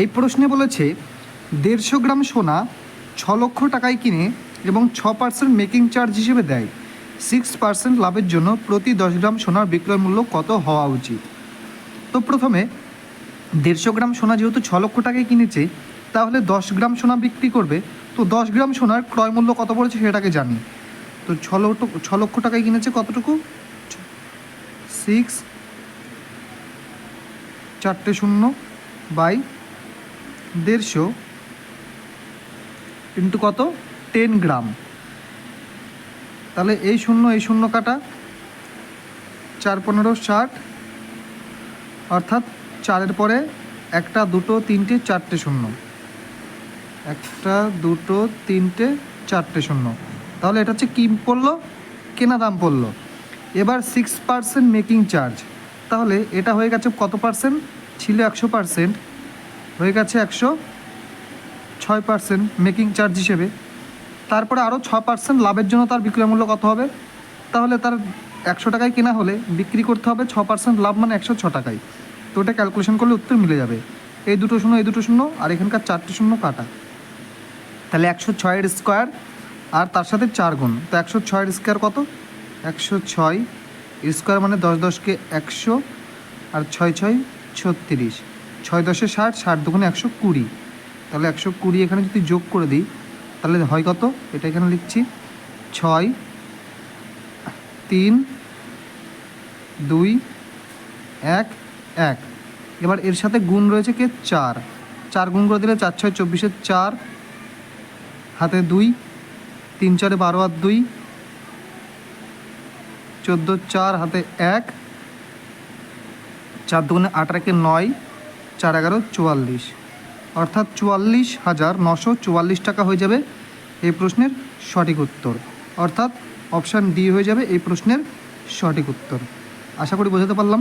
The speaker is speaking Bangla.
এই প্রশ্নে বলেছে, দেড়শো গ্রাম সোনা, ছ লক্ষ টাকায় কিনে এবং ছ পার্সেন্ট মেকিং চার্জ হিসেবে দেয়। সিক্স পার্সেন্ট লাভের জন্য প্রতি দশ গ্রাম সোনার বিক্রয় মূল্য কত হওয়া উচিত? তো প্রথমে, দেড়শো গ্রাম সোনা যেহেতু ছ লক্ষ টাকায় কিনেছে, তাহলে দশ গ্রাম সোনা বিক্রি করবে। তো দশ গ্রাম সোনার ক্রয় মূল্য কত পড়েছে সেটাকে জানি। তো ছ লক্ষ ছ লক্ষ টাকায় কিনেছে কতটুকু? সিক্স চারটে শূন্য বাই দেড়শো ইন্টু কত? Ten gram. তাহলে এই শূন্য এই শূন্য কাটা। চার পনেরো, ষাট। অর্থাৎ চারের পরে একটা, দুটো, তিনটে, চারটে শূন্য। একটা, দুটো, তিনটে, চারটে শূন্য। তাহলে এটা হচ্ছে কী পড়ল? কেনা দাম পড়ল। এবার সিক্স পার্সেন্ট মেকিং চার্জ তাহলে এটা হয়ে গেছে কত পার্সেন্ট ছিল একশো পার্সেন্ট হয়ে গেছে একশো ছয় পার্সেন্ট মেকিং চার্জ হিসেবে। তারপরে আরও ছ পার্সেন্ট লাভের জন্য তার বিক্রয় মূল্য কত হবে? তাহলে তার একশো টাকায় কেনা হলে বিক্রি করতে হবে ছ পার্সেন্ট লাভ মানে একশো ছ টাকায়। তো ওটা ক্যালকুলেশন করলে উত্তর মিলে যাবে। এই দুটো শূন্য, এই দুটো শূন্য, আর এখানকার চারটে শূন্য কাটা। তাহলে একশো ছয়ের স্কোয়ার আর তার সাথে চার গুণ। তো একশো ছয়ের স্কোয়ার কত? একশো ছয় স্কোয়ার মানে দশ দশকে একশো আর ছয় ছয় ছত্রিশ। ছয় দশে ষাট ষাট দুগুণে একশো কুড়ি। তাহলে একশো কুড়ি এখানে যদি যোগ করে দিই, তাহলে হয় কত? এটা এখানে লিখছি। ছয়, তিন, দুই, এক এক। এবার এর সাথে গুণ রয়েছে কে? চার। চার গুণ করে দিলে চার, ছয় চব্বিশের চার, হাতে দুই, তিন, চারে বারো আর দুই, চোদ্দ, চার, হাতে এক, চার দুগুণে আট একে নয়। চার এগারো চুয়াল্লিশ। অর্থাৎ চুয়াল্লিশ হাজার নশো চুয়াল্লিশ টাকা হয়ে যাবে এই প্রশ্নের সঠিক উত্তর। অর্থাৎ অপশান ডি হয়ে যাবে এই প্রশ্নের সঠিক উত্তর। আশা করি বোঝাতে পারলাম।